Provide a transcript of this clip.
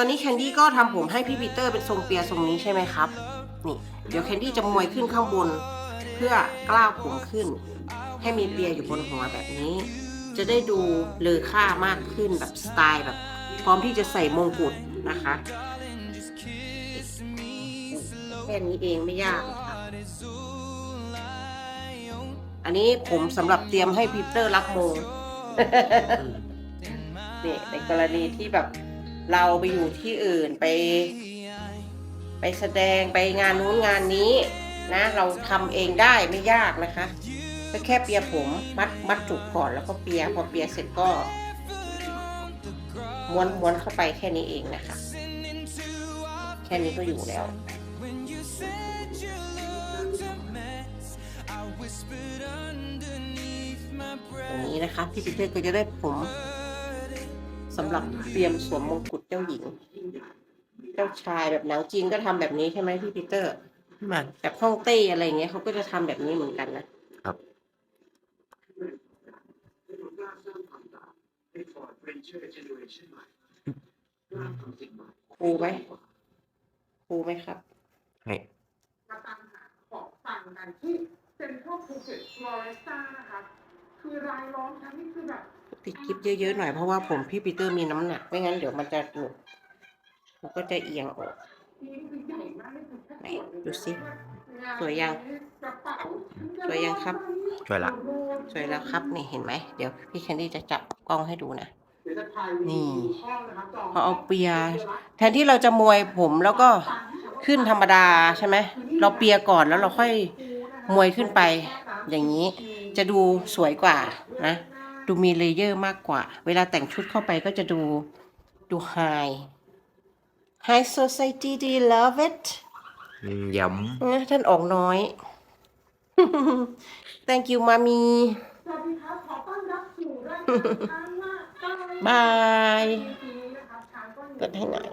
อนนี้แคนดี้ก็ทำผมให้พี่ปีเตอร์เป็นทรงเปียทรงนี้ใช่ไหมครับ นี่ เดี๋ยวแคนดี้จะมวยขึ้นข้างบน เพื่อกล้าวผมขึ้น ให้มีเปียอยู่บนหัวแบบนี้ จะได้ดูเลอค่ามากขึ้นแบบสไตล์แบบ พร้อมที่จะใส่มงกุฎนะคะแค่นี้เองไม่ยากค่ะอันนี้ผมสำหรับเตรียมให้พีเตอร์รับมงนี่ในกรณีที่แบบ เราไปอยู่ที่อื่นไป ไปแสดงไปงานนู้นงานนี้นะ เราทำเองได้ไม่ยากนะคะก็แค่เปียผมมัดมัดจุกก่อนแล้วก็เปียพอเปียเสร็จก็ม้วนม้วนเข้าไปแค่นี้เองนะคะ แค่นี้ก็อยู่แล้วตรงนี้นะคะพี่ปีเตอก็จะได้ผม สำหรับเตรียมสวมมงกุฎเจ้าหญิง เจ้าชายแบบหนังจีนก็ทำแบบนี้ใช่ไหมพี่ปีเตอร์แม่นแบบฮ่องเต้อะไรเงี้ยเขาก็จะทำแบบนี้เหมือนกันนะครับ ครูไหมครูไหมครับ ให้มาตามหาของฟังกันที่เซ็นทรัลภูเก็ตฟลอเรสต้านะคะ คือรายล้อมทั้งนี่คือแบบ ติดคลิปเยอะๆหน่อยเพราะว่าผมพี่ปีเตอร์มีน้ำหนัก ไม่งั้นเดี๋ยวมันจะหลุดมันก็จะเอียงออกนี่คือใหญ่มากนี่คือแค่ไหนส่วนหนึ่งดูสินะสวยยังกระเป๋าสวยยังครับช่วยละ สวยแล้วครับนี่เห็นไหม เดี๋ยวพี่แคนดี้จะจับกล้องให้ดูนะเดี๋ยวจะพาไปนี่ดูห้องนะครับจงพอเอาเปีย แทนที่เราจะมวยผมแล้วก็ขึ้นธรรมดาใช่ไหม เราเปียก่อนแล้วเราค่อยมวยขึ้นไป อย่างนี้จะดูสวยกว่านะ ดูมีเลเยอร์มากกว่า เวลาแต่งชุดเข้าไปก็จะดูดูไฮ High Society do you love it อืมย้นะท่านออกน้อย Thank you มามีสวัสดีครับขอต้อนรับสู่รายการช้างว่าบายปีนี้นะครับช้างก็มีเปิดให้หน่อย